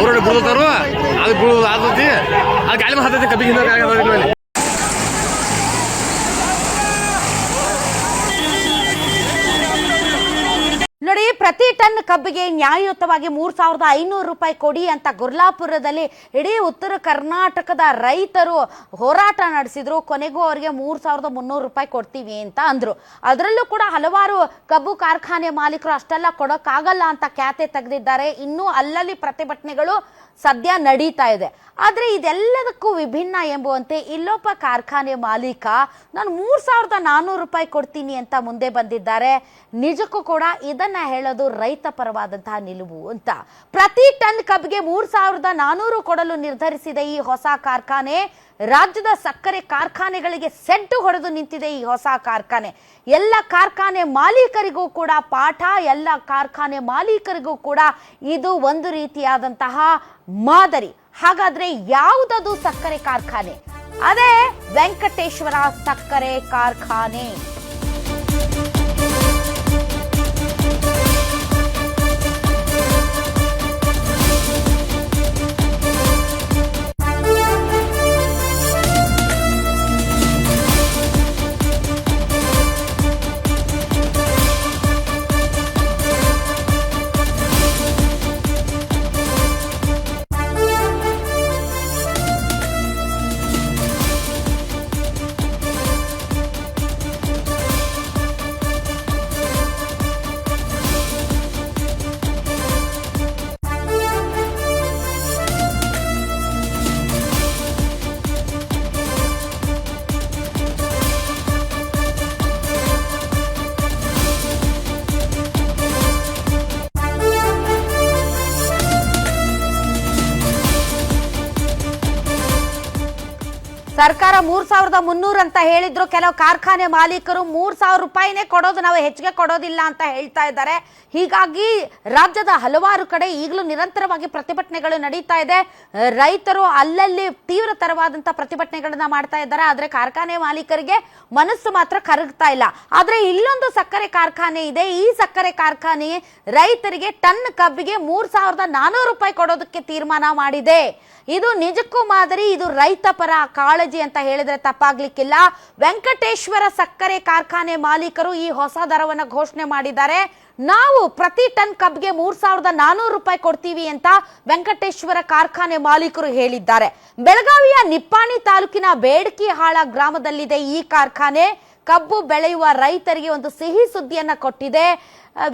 ಊರಲ್ಲಿ ಬಿಡುತ್ತಾರು ಅದು ಬಿಡುದು ಆದತಿ ಅದು ಗಾಳಿ ಹತ್ತೈತಿ ಕಬ್ಬಿಗೆ ಹಿಂದೆ ಟನ್ ಕಬ್ಬಿಗೆ ನ್ಯಾಯಯುತವಾಗಿ ಮೂರ್ ಸಾವಿರದ ಐನೂರು ರೂಪಾಯಿ ಕೊಡಿ ಅಂತ ಗುರ್ಲಾಪುರದಲ್ಲಿ ಇಡೀ ಉತ್ತರ ಕರ್ನಾಟಕದ ರೈತರು ಹೋರಾಟ ನಡೆಸಿದ್ರು. ಕೊನೆಗೂ ಅವರಿಗೆ ಮೂರ್ ಸಾವಿರದ ಮುನ್ನೂರು ರೂಪಾಯಿ ಕೊಡ್ತೀವಿ ಅಂತ ಅಂದರು. ಅದರಲ್ಲೂ ಕೂಡ ಹಲವಾರು ಕಬ್ಬು ಕಾರ್ಖಾನೆ ಮಾಲೀಕರು ಅಷ್ಟೆಲ್ಲ ಕೊಡೋಕ್ಕಾಗಲ್ಲ ಅಂತ ಖ್ಯಾತೆ ತೆಗೆದಿದ್ದಾರೆ. ಇನ್ನೂ ಅಲ್ಲಲ್ಲಿ ಪ್ರತಿಭಟನೆಗಳು ಸದ್ಯ ನಡೀತಾ ಇದೆ. ಆದ್ರೆ ಇದೆಲ್ಲದಕ್ಕೂ ವಿಭಿನ್ನ ಎಂಬುವಂತೆ ಇಲ್ಲೊಬ್ಬ ಕಾರ್ಖಾನೆ ಮಾಲೀಕ, ನಾನು ಮೂರ್ ಸಾವಿರದ ನಾನ್ನೂರು ರೂಪಾಯಿ ಕೊಡ್ತೀನಿ ಅಂತ ಮುಂದೆ ಬಂದಿದ್ದಾರೆ. ನಿಜಕ್ಕೂ ಕೂಡ ಇದನ್ನ ಹೇಳೋದು ರೈತ ಪರವಾದಂತಹ ನಿಲುವು ಅಂತ. ಪ್ರತಿ ಟನ್ ಕಬ್ಬಿಗೆ ಮೂರ್ ಸಾವಿರದ ನಾನೂರು ಕೊಡಲು ನಿರ್ಧರಿಸಿದ ಈ ಹೊಸ ಕಾರ್ಖಾನೆ. ರಾಜ್ಯದ ಸಕ್ಕರೆ ಕಾರ್ಖಾನೆಗಳಿಗೆ ಸೆಡ್ಡು ಹೊಡೆದು ನಿಂತಿದೆ ಈ ಹೊಸ ಕಾರ್ಖಾನೆ. ಎಲ್ಲ ಕಾರ್ಖಾನೆ ಮಾಲೀಕರಿಗೂ ಕೂಡ ಪಾಠ, ಎಲ್ಲ ಕಾರ್ಖಾನೆ ಮಾಲೀಕರಿಗೂ ಕೂಡ ಇದು ಒಂದು ರೀತಿಯಾದಂತಹ ಮಾದರಿ. ಹಾಗಾದ್ರೆ ಯಾವುದದು ಸಕ್ಕರೆ ಕಾರ್ಖಾನೆ? ಅದೇ ವೆಂಕಟೇಶ್ವರ ಸಕ್ಕರೆ ಕಾರ್ಖಾನೆ. ಸರ್ಕಾರ ಮೂರ್ ಸಾವಿರದ ಮುನ್ನೂರು ಅಂತ ಹೇಳಿದ್ರು. ಕೆಲವು ಕಾರ್ಖಾನೆ ಮಾಲೀಕರು ಮೂರ್ ಸಾವಿರ ರೂಪಾಯಿನೇ ಕೊಡೋದು ನಾವು ಹೆಚ್ಚಿಗೆ ಕೊಡೋದಿಲ್ಲ ಅಂತ ಹೇಳ್ತಾ ಇದ್ದಾರೆ. ಹೀಗಾಗಿ ರಾಜ್ಯದ ಹಲವಾರು ಕಡೆ ಈಗಲೂ ನಿರಂತರವಾಗಿ ಪ್ರತಿಭಟನೆಗಳು ನಡೀತಾ ಇದೆ. ರೈತರು ಅಲ್ಲಲ್ಲಿ ತೀವ್ರತರವಾದಂಥ ಪ್ರತಿಭಟನೆಗಳನ್ನ ಮಾಡ್ತಾ ಇದ್ದಾರೆ. ಆದರೆ ಕಾರ್ಖಾನೆ ಮಾಲೀಕರಿಗೆ ಮನಸ್ಸು ಮಾತ್ರ ಕರಗ್ತಾ ಇಲ್ಲ. ಆದರೆ ಇಲ್ಲೊಂದು ಸಕ್ಕರೆ ಕಾರ್ಖಾನೆ ಇದೆ. ಈ ಸಕ್ಕರೆ ಕಾರ್ಖಾನೆ ರೈತರಿಗೆ ಟನ್ ಕಬ್ಬಿಗೆ ಮೂರ್ ಸಾವಿರದ ನಾನೂರು ರೂಪಾಯಿ ಕೊಡೋದಕ್ಕೆ ತೀರ್ಮಾನ ಮಾಡಿದೆ. ಇದು ನಿಜಕ್ಕೂ ಮಾದರಿ, ಇದು ರೈತ ಪರ ಕಾಳಜಿ. ಅಂತ ಹೇಳಿದ್ರೆ ತಪ್ಪಾಗ್ಲಿಕ್ಕಿಲ್ಲ. ವೆಂಕಟೇಶ್ವರ ಸಕ್ಕರೆ ಕಾರ್ಖಾನೆ ಮಾಲೀಕರು ಈ ಹೊಸ ದರವನ್ನು ಘೋಷಣೆ ಮಾಡಿದ್ದಾರೆ. ನಾವು ಪ್ರತಿ ಟನ್ ಕಬ್ಗೆ ಮೂರ್ ಸಾವಿರದ ನಾನೂರು ರೂಪಾಯಿ ಕೊಡ್ತೀವಿ ಅಂತ ವೆಂಕಟೇಶ್ವರ ಕಾರ್ಖಾನೆ ಮಾಲೀಕರು ಹೇಳಿದ್ದಾರೆ. ಬೆಳಗಾವಿಯ ನಿಪ್ಪಾಣಿ ತಾಲೂಕಿನ ಬೇಡಕಿಹಾಳ ಗ್ರಾಮದಲ್ಲಿದೆ ಈ ಕಾರ್ಖಾನೆ. ಕಬ್ಬು ಬೆಳೆಯುವ ರೈತರಿಗೆ ಒಂದು ಸಿಹಿ ಸುದ್ದಿಯನ್ನ ಕೊಟ್ಟಿದೆ.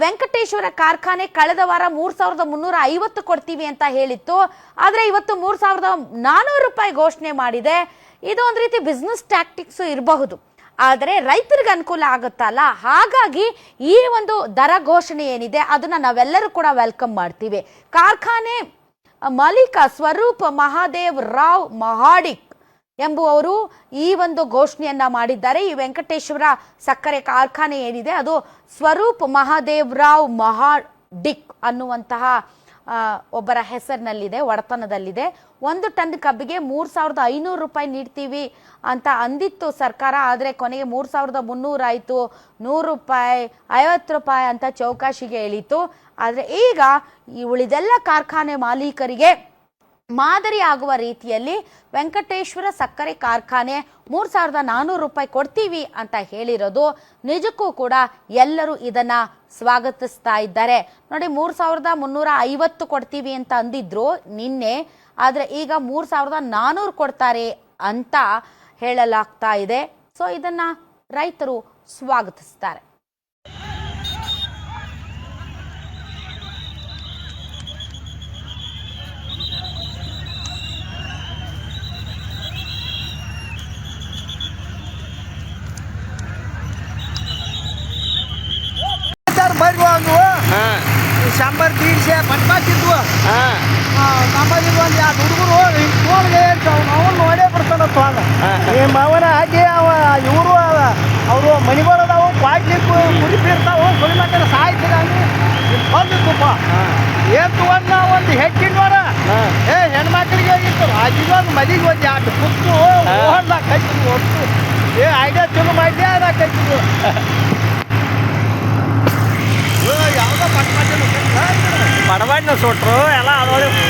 ವೆಂಕಟೇಶ್ವರ ಕಾರ್ಖಾನೆ ಕಳೆದ ವಾರ ಮೂರ್ ಸಾವಿರದ ಮುನ್ನೂರ ಐವತ್ತು ಕೊಡ್ತೀವಿ ಅಂತ ಹೇಳಿತ್ತು. ಆದ್ರೆ ಇವತ್ತು ಮೂರ್ ಸಾವಿರದ ನಾನೂರು ರೂಪಾಯಿ ಘೋಷಣೆ ಮಾಡಿದೆ. ಇದು ಒಂದು ರೀತಿ ಬಿಸ್ನೆಸ್ ಟ್ಯಾಕ್ಟಿಕ್ಸ್ ಇರಬಹುದು. ಆದರೆ ರೈತರಿಗೆ ಅನುಕೂಲ ಆಗುತ್ತಲ್ಲ ಹಾಗಾಗಿ ಈ ಒಂದು ದರ ಘೋಷಣೆ ಏನಿದೆ, ಅದನ್ನ ನಾವೆಲ್ಲರೂ ಕೂಡ ವೆಲ್ಕಮ್ ಮಾಡ್ತೀವಿ. ಕಾರ್ಖಾನೆ, ಮಾಲೀಕ ಸ್ವರೂಪ್ ಮಹಾದೇವ್ ರಾವ್ ಮಹಾಡಿಕ್ ಎಂಬುವವರು ಈ ಒಂದು ಘೋಷಣೆಯನ್ನ ಮಾಡಿದ್ದಾರೆ. ಈ ವೆಂಕಟೇಶ್ವರ ಸಕ್ಕರೆ ಕಾರ್ಖಾನೆ ಏನಿದೆ, ಅದು ಸ್ವರೂಪ್ ಮಹಾದೇವ್ ರಾವ್ ಮಹಾಡಿಕ್ ಅನ್ನುವಂತಹ ಒಬ್ಬರ ಹೆಸರಿನಲ್ಲಿದೆ, ಒಡೆತನದಲ್ಲಿದೆ. ಒಂದು ಟನ್ ಕಬ್ಬಿಗೆ ಮೂರ್ ಸಾವಿರದ ಐನೂರು ರೂಪಾಯಿ ನೀಡ್ತೀವಿ ಅಂತ ಅಂದಿತ್ತು ಸರ್ಕಾರ, ಆದರೆ ಕೊನೆಗೆ ಮೂರ್ ಸಾವಿರದ ಮುನ್ನೂರಾಯಿತು ನೂರು ರೂಪಾಯಿ, ಐವತ್ತು ರೂಪಾಯಿ ಅಂತ ಚೌಕಾಶಿಗೆ ಇಳಿತು. ಆದರೆ ಈಗ ಈ ಉಳಿದೆಲ್ಲ ಕಾರ್ಖಾನೆ ಮಾಲೀಕರಿಗೆ ಮಾದರಿ ಆಗುವ ರೀತಿಯಲ್ಲಿ ವೆಂಕಟೇಶ್ವರ ಸಕ್ಕರೆ ಕಾರ್ಖಾನೆ ಮೂರು ಸಾವಿರದ ನಾನೂರು ರೂಪಾಯಿ ಕೊಡ್ತೀವಿ ಅಂತ ಹೇಳಿರೋದು. ನಿಜಕ್ಕೂ ಕೂಡ ಎಲ್ಲರೂ ಇದನ್ನ ಸ್ವಾಗತಿಸ್ತಾ ಇದ್ದಾರೆ. ನೋಡಿ, ಮೂರು ಸಾವಿರದ ಮುನ್ನೂರ ಐವತ್ತು ಕೊಡ್ತೀವಿ ಅಂತ ಅಂದಿದ್ರು ನಿನ್ನೆ. ಆದರೆ ಈಗ ಮೂರು ಸಾವಿರದ ನಾನೂರು ಕೊಡ್ತಾರೆ ಅಂತ ಹೇಳಲಾಗ್ತಾ ಇದೆ. ಸೊ ಇದನ್ನ ರೈತರು ಸ್ವಾಗತಿಸ್ತಾರೆ. ಒಂದು ಎರಡು ಹುಡುಗರು ಹಿಂಗೆ ಹೇಳ್ತಾವ ನಾವು ನೋಡೇ ಬರ್ತಾನ ಈ ಮಾವನ ಹಾಕಿ ಅವ ಇವರು ಅವರು ಮನಿಗಳು ಅದಾವು ಕ್ವಾಟ್ಲಿ ಕುರಿ ಬೀರ್ತಾವು ಕುರಿ ಮಕ್ಕಳ ಸಾಯ್ತಿರ ಬಂದಿತ್ತಪ್ಪ ಏನ್ ತಗೊಂಡ್ ಒಂದು ನೋಡ ಏ ಹೆಣ್ಮಕ್ಳಿಗೆ ಆಗಿತ್ತು. ಅದೊಂದು ಮದಿಗೆ ಒಂದು ಎರಡು ಕುತ್ತು ಕೈತಿದ್ವು ಒಟ್ಟು. ಏ ಐಡಿಯಾ ಚಲೋ ನಾ ಕೈತಿದ್ವು ಯಾವುದೋ ಪಟ್ ಸುಟ್ರು ಎಲ್ಲ ಅದ್ರೊಳಗೆ